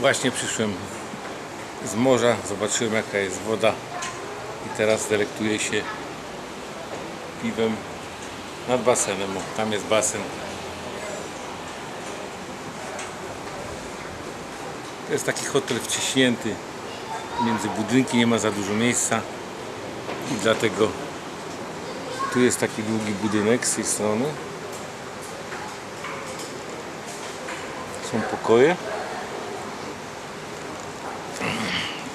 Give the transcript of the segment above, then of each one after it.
Właśnie przyszłem z morza, zobaczyłem jaka jest woda i teraz delektuję się piwem nad basenem. O, tam jest basen. To jest taki hotel wciśnięty między budynki, nie ma za dużo miejsca i dlatego tu jest taki długi budynek z tej strony. Są pokoje.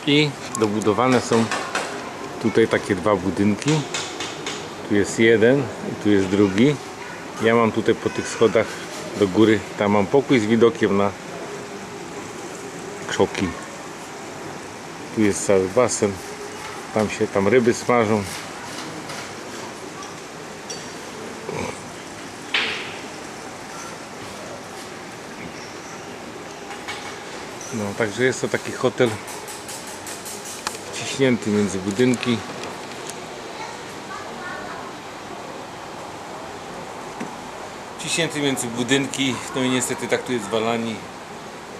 I dobudowane są tutaj takie dwa budynki. Tu jest jeden i tu jest drugi. Ja mam tutaj po tych schodach do góry, tam mam pokój z widokiem na krzoki. Tu jest cały basen. Tam się tam ryby smażą. No, także jest to taki hotel wciśnięty między budynki. Wciśnięty między budynki, no i niestety tak tu jest w Walanii,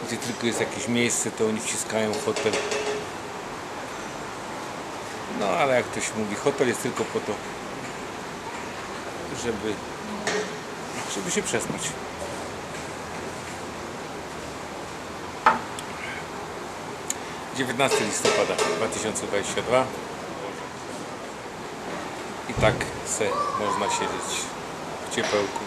gdzie tylko jest jakieś miejsce, to oni wciskają hotel. No ale jak ktoś mówi, hotel jest tylko po to, żeby, żeby się przespać. Dziewiętnasty listopada 2022 i tak se można siedzieć w ciepełku